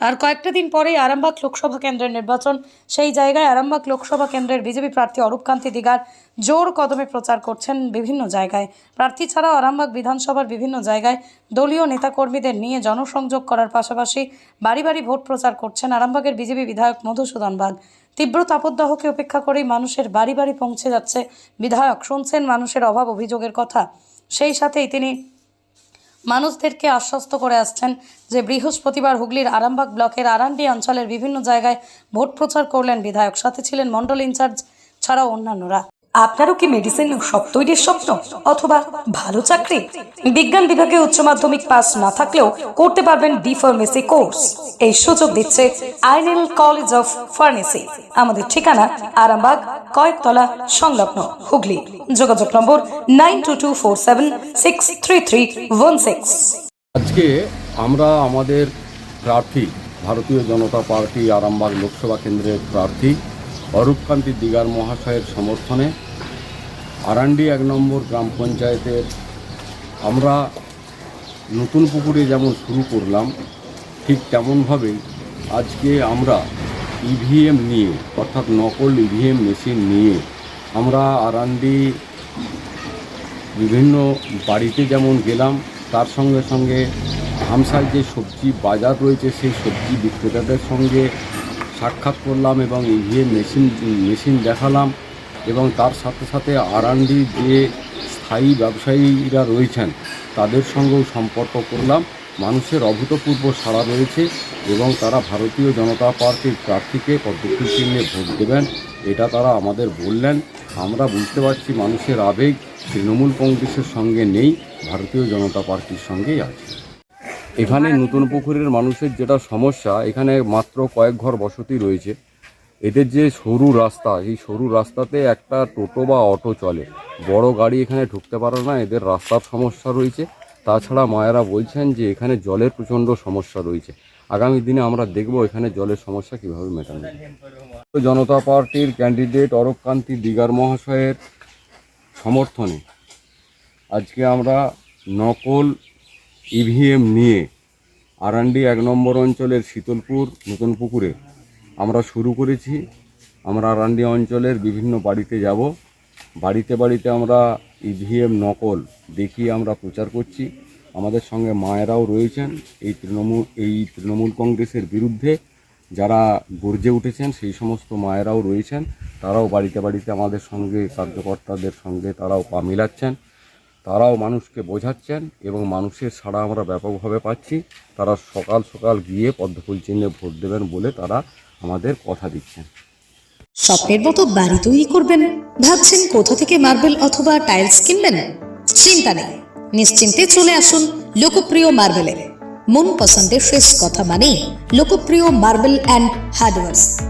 আর কয়েকটা দিন পরেই আরামবাগ লোকসভা কেন্দ্রের নির্বাচন। সেই জায়গায় আরামবাগ লোকসভা কেন্দ্রের বিজেপি প্রার্থী অরূপকান্তি দিগার জোর কদমে প্রচার করছেন বিভিন্ন জায়গায়। প্রার্থী ছাড়াও আরামবাগ বিধানসভার বিভিন্ন জায়গায় দলীয় নেতাকর্মীদের নিয়ে জনসংযোগ করার পাশাপাশি বাড়ি বাড়ি ভোট প্রচার করছেন আরামবাগের বিজেপি বিধায়ক মধুসূদন বাগ। তীব্র তাপদাহকে উপেক্ষা করেই মানুষের বাড়ি বাড়ি পৌঁছে যাচ্ছে বিধায়ক। শুনছেন মানুষের অভাব অভিযোগের কথা। সেই সাথেই তিনি মানুষদেরকে আশ্বস্ত করে আসছেন যে বৃহস্পতিবার হুগলির আরামবাগ ব্লকের আরান্ডি অঞ্চলের বিভিন্ন জায়গায় ভোট প্রচার করলেন বিধায়ক। সাথে ছিলেন মণ্ডল ইনচার্জ, ছাড়াও অন্যান্যরা। আপনারও কি মেডিসিন সব তৈরির স্বপ্ন? অথবা ভালো চাকরি? বিজ্ঞান বিভাগে উচ্চ মাধ্যমিক পাস না থাকলেও করতে পারবেন ডি ফার্মেসি কোর্স এই সুযোগ দিচ্ছে আইনেল কলেজ অফ ফার্মেসি আমাদের ঠিকানা আরামবাগ, কয়েকতলা, সংলগ্ন হুগলি। যোগাযোগ number nine two two four seven six three three one six. আজকে আমরা আমাদের প্রার্থী, ভারতীয় জনতা পার্টি আরামবাগ লোকসভা কেন্দ্রের প্রার্থী অরূপকান্তি দিগার মহাশয়ের সমর্থনে আরান্ডি এক নম্বর গ্রাম পঞ্চায়েতের আমরা নতুন পুকুরে যেমন শুরু করলাম, ঠিক তেমনভাবেই আজকে আমরা ইভিএম নিয়ে, অর্থাৎ নকল ইভিএম মেশিন নিয়ে আমরা আরান্ডি বিভিন্ন বাড়িতে যেমন গেলাম, তার সঙ্গে সঙ্গে হামসার যে সবজি বাজার রয়েছে, সেই সবজি বিক্রেতাদের সঙ্গে সাক্ষাৎ করলাম এবং ইভিএম মেশিন মেশিন দেখালাম এবং তার সাথে সাথে আরান্ডির যে স্থায়ী ব্যবসায়ীরা রয়েছেন, তাদের সঙ্গেও সম্পর্ক করলাম। মানুষের অভূতপূর্ব সাড়া রয়েছে এবং তারা ভারতীয় জনতা পার্টির প্রার্থীকে পদ্মফুল চিহ্নে ভোট দেবেন, এটা তারা আমাদের বললেন। আমরা বুঝতে পারছি মানুষের আবেগ, তৃণমূল কংগ্রেসের সঙ্গে নেই, ভারতীয় জনতা পার্টির সঙ্গেই আছে। এখানে নতুন পুকুরের মানুষের যেটা সমস্যা এখানে মাত্র কয়েক ঘর বসতি রয়েছে। এদের যে সরু রাস্তা এই সরু রাস্তাতে একটা টোটো বা অটো চলে। বড় গাড়ি এখানে ঢুকতে পারে না এদের রাস্তার সমস্যা রয়েছে। তাছাড়া মায়েরা বলছেন যে এখানে জলের প্রচণ্ড সমস্যা রয়েছে। আগামী দিনে আমরা দেখব এখানে জলের সমস্যা কীভাবে মেটানো। জনতা পার্টির ক্যান্ডিডেট অরূপকান্তি দিগার মহাশয়ের সমর্থনে আজকে আমরা নকল ইভিএম নিয়ে আরান্ডি এক নম্বর অঞ্চলের শীতলপুর, নতুন পুকুরে। আমরা শুরু করেছি। আমরা আরান্ডি অঞ্চলের বিভিন্ন বাড়িতে যাব। বাড়িতে বাড়িতে আমরা ইভিএম নকল দেখিয়ে আমরা প্রচার করছি। আমাদের সঙ্গে মায়েরাও রয়েছেন। এই তৃণমূল এই তৃণমূল কংগ্রেসের বিরুদ্ধে যারা গর্জে উঠেছেন, সেই সমস্ত মায়েরাও রয়েছেন। তারাও বাড়িতে বাড়িতে আমাদের সঙ্গে, কার্যকর্তাদের সঙ্গে তারাও পা মিলাচ্ছেন। তারাও মানুষকে বোঝাচ্ছেন এবং মানুষের সাড়া আমরা ব্যাপকভাবে পাচ্ছি। তারা সকাল সকাল গিয়ে পদ্মফুল চিহ্নে ভোট দেবেন বলে তারা আমাদের কথা দিচ্ছেন। স্বপ্নের মতো বাড়ি তৈরি করবেন, ভাবছেন কোথা থেকে মার্বেল অথবা টাইলস কিনবেন? চিন্তা নেই। নিশ্চিন্তে চলে আসুন লোকপ্রিয় মার্বেলের। মন পছন্দের শেষ কথা মানেই লোকপ্রিয় মার্বেল অ্যান্ড হার্ডওয়ার্স।